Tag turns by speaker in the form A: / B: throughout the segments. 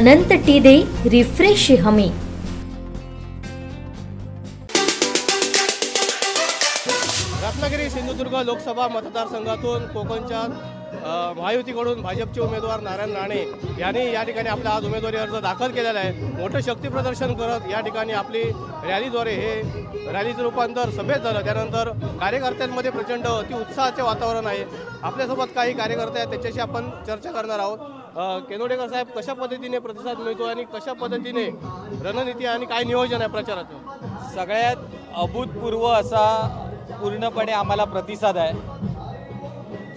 A: अनंत T दे refresh हमी.
B: रत्नागिरी सिंधुदुर्ग लोकसभा मतदारसंघातून कोकणच्या अ, महायुतीकडून भाजपचे उमेदवार नारायण राणे यांनी या ठिकाणी आपला आज उमेदवारी अर्ज दाखल केलेला आहे. मोठं शक्तीप्रदर्शन करत या ठिकाणी आपली रॅलीद्वारे हे रॅलीचं रूपांतर सभेत झालं. त्यानंतर कार्यकर्त्यांमध्ये प्रचंड अति उत्साहाचे वातावरण आहे. आपल्यासोबत काही कार्यकर्ते आहेत त्याच्याशी आपण चर्चा करणार आहोत. केनोडेकर साहेब कशा पद्धतीने प्रतिसाद मिळतो आणि कशा पद्धतीने रणनीती आणि काय नियोजन आहे प्रचाराचं?
C: सगळ्यात अभूतपूर्व असा पूर्णपणे आम्हाला प्रतिसाद आहे.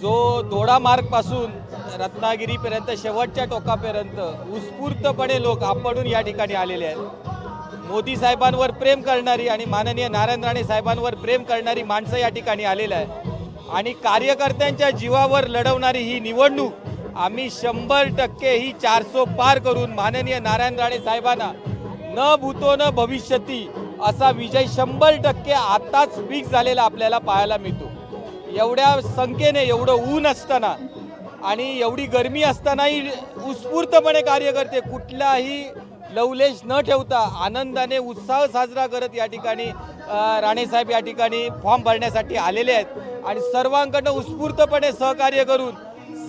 C: जो दोडा मार्गपासून रत्नागिरीपर्यंत शेवटच्या टोकापर्यंत उत्स्फूर्तपणे लोक आपणून या ठिकाणी आलेले आहेत. मोदी साहेबांवर प्रेम करणारी आणि माननीय नारायण राणे साहेबांवर प्रेम करणारी माणसं या ठिकाणी आलेलं आहे आणि कार्यकर्त्यांच्या जीवावर लढवणारी ही निवडणूक आम्ही शंभर टक्के ही चारसो पार करून माननीय नारायण राणे साहेबांना न भूतो न भविष्यती असा विजय शंभर टक्के आताच फिक्स झालेला आपल्याला पाहायला मिळतो. एवढ्या संख्येने एवढं ऊन असताना आणि एवढी गरमी असतानाही उत्स्फूर्तपणे कार्य करते कुठलाही लवलेश न ठेवता आनंदाने उत्साह साजरा करत या ठिकाणी राणेसाहेब या ठिकाणी फॉर्म भरण्यासाठी आलेले आहेत. आणि सर्वांकडनं उत्स्फूर्तपणे सहकार्य करून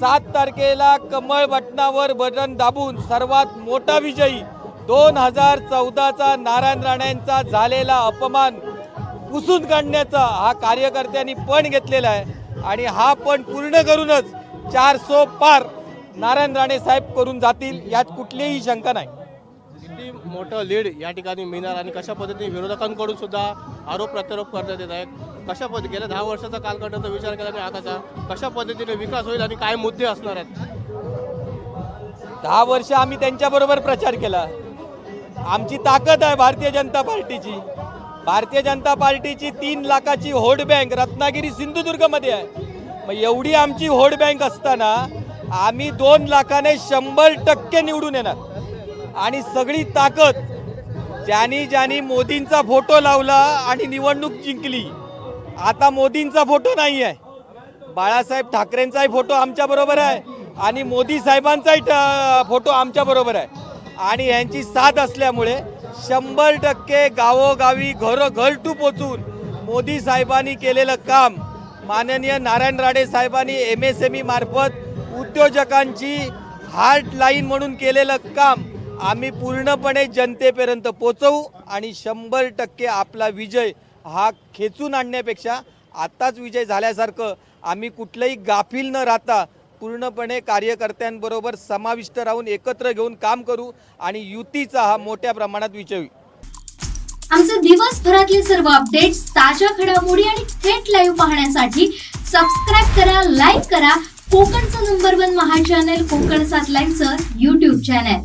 C: सात तारखेला कमळ बटनावर बटन दाबून सर्वात मोठा विजयी दोन हजार चौदाचा नारायण राणेंचा झालेला अपमान पुसून काढण्याचा हा कार्यकर्त्यांनी पण घेतलेला आहे. आणि हा पण पूर्ण करूनच चार सो पार नारायण राणे साहेब करून जातील यात कुठलीही शंका नाही.
B: किती मोठं लीड या ठिकाणी मिळणार आणि कशा पद्धतीने विरोधकांकडून सुद्धा आरोप प्रत्यारोप करण्यात येत आहेत? कशा पद्धती गेल्या दहा वर्षाचा कालखंडाचा विचार केला आणि आताचा कशा पद्धतीने विकास होईल आणि काय मुद्दे असणार आहेत?
C: दहा वर्ष आम्ही त्यांच्याबरोबर प्रचार केला. आमची ताकद आहे भारतीय जनता पार्टीची. भारतीय जनता पार्टीची तीन लाखाची होड बँक रत्नागिरी सिंधुदुर्गमध्ये आहे. मग एवढी आमची होड बँक असताना आम्ही दोन लाखाने शंभर टक्के निवडून येणार. आणि सगळी ताकद ज्यांनी ज्यांनी मोदींचा फोटो लावला आणि निवडणूक जिंकली. आता मोदींचा फोटो नाही आहे. बाळासाहेब ठाकरेंचाही फोटो आमच्या बरोबर आहे आणि मोदी साहेबांचाही ट- फोटो आमच्या बरोबर आहे. आणि यांची साथ असल्यामुळे शंभर टक्के गावोगावी घरं घरटू पोचून मोदी साहेबांनी केलेलं काम माननीय नारायण राणे साहेबांनी एम एस एम ई मार्फत उद्योजकांची हार्ट लाईन म्हणून केलेलं काम आम्ही पूर्णपणे जनतेपर्यंत पोचवू आणि शंभर टक्के आपला विजय हा खेचून आणण्यापेक्षा आत्ताच विजय झाल्यासारखं आम्ही कुठलंही गाफील न राहता पूर्णपणे कार्यकर्त्यांबरोबर समाविष्ट राहून एकत्र घेऊन काम करू आणि युतीचा हा मोठ्या प्रमाणात विजय. होईल
D: आमचे दिवसभरातले सर्व अपडेट्स ताज्या घडामोडी आणि थेट लाईव्ह पाहण्यासाठी सबस्क्राईब करा लाईक करा. कोकणचं नंबर वन महा चॅनल कोकण सात लाईनचं युट्यूब चॅनल